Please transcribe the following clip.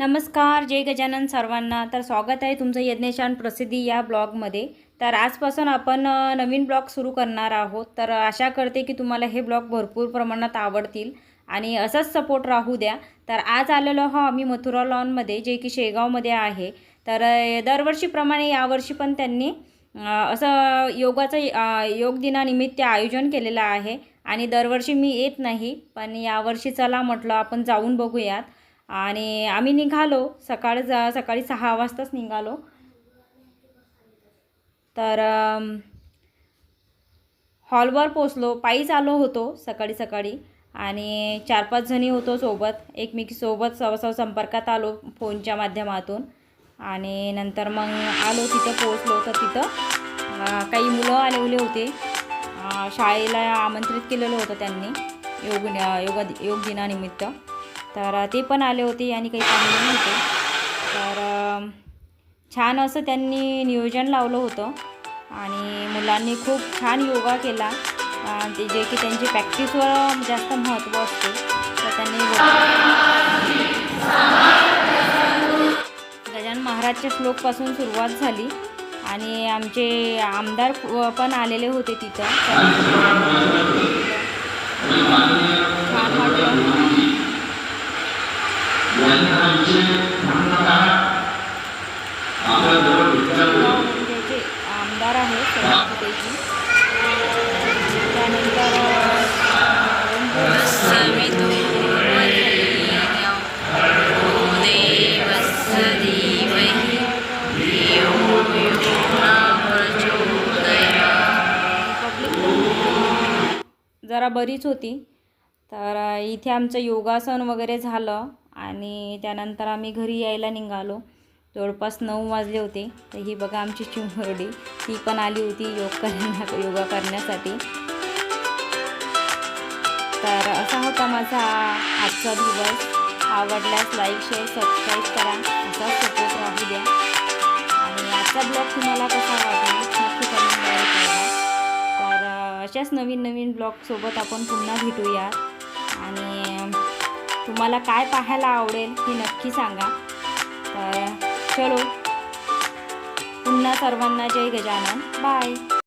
नमस्कार जय गजानन सर्वांना. तर स्वागत आहे तुमचं यज्ञशान प्रसिद्धी या ब्लॉगमध्ये. तर आजपासून आपण नवीन ब्लॉग सुरू करणार आहोत. तर आशा करते की तुम्हाला हे ब्लॉग भरपूर प्रमाणात आवडतील आणि असाच सपोर्ट राहू द्या. तर आज आलेलो आहो आम्ही मथुरा लॉनमध्ये जे की शेगावमध्ये आहे. तर दरवर्षीप्रमाणे यावर्षी पण त्यांनी असं योगाचं योग दिनानिमित्त आयोजन केलेलं आहे. आणि दरवर्षी मी येत नाही पण यावर्षी चला म्हटलं आपण जाऊन बघूयात. आणि आम्ही निघालो. सकाळ जा सकाळी सहा वाजताच निघालो. तर हॉलवर पोचलो पायीच आलो होतो सकाळी सकाळी. आणि चार पाच जणी होतो सोबत. एकमेकीसोबत सव सव संपर्कात आलो फोनच्या माध्यमातून. आणि नंतर मग आलो तिथं पोचलो तर तिथं. काही मुलं आलेले होते. शाळेला आमंत्रित केलेलं होतं त्यांनी. योग योगा योग दिनानिमित्त. तर ते पण आले होते आणि काही चांगले नव्हते. तर छान असं त्यांनी नियोजन लावलं होतं. आणि मुलांनी खूप छान योगा केला. ते जे की त्यांची प्रॅक्टिसवर जास्त महत्त्व असते. तर त्यांनी गजान महाराजच्या श्लोकपासून सुरुवात झाली. आणि आमचे आमदार पण आलेले होते तिथं. छान वाटलं. आमदार आहेत त्यानंतर जरा बरीच होती. तर इथे आमचं योगासन वगैरे झालं. आणि त्यानंतर आम्ही घरी यायला निघालो. जवळपास नऊ वाजले होते. तर ही बघा आमची चिमुरडी. ती पण आली होती योग करण्या योगा करण्यासाठी. तर असा होता माझा आजचा दिवस. आवडल्यास लाईक शेअर सबस्क्राईब करा. असा सपोर्ट राहू द्या. आणि आजचा ब्लॉग तुम्हाला कसा वाटला? नक्की कमेंटद्वारे कळवा. तर अशाच नवीन नवीन ब्लॉगसोबत आपण पुन्हा भेटूया. आणि तुम्हाला काय पाहायला आवडेल हे नक्की सांगा. तर चलो पुन्हा सर्वांना जय गजानन. बाय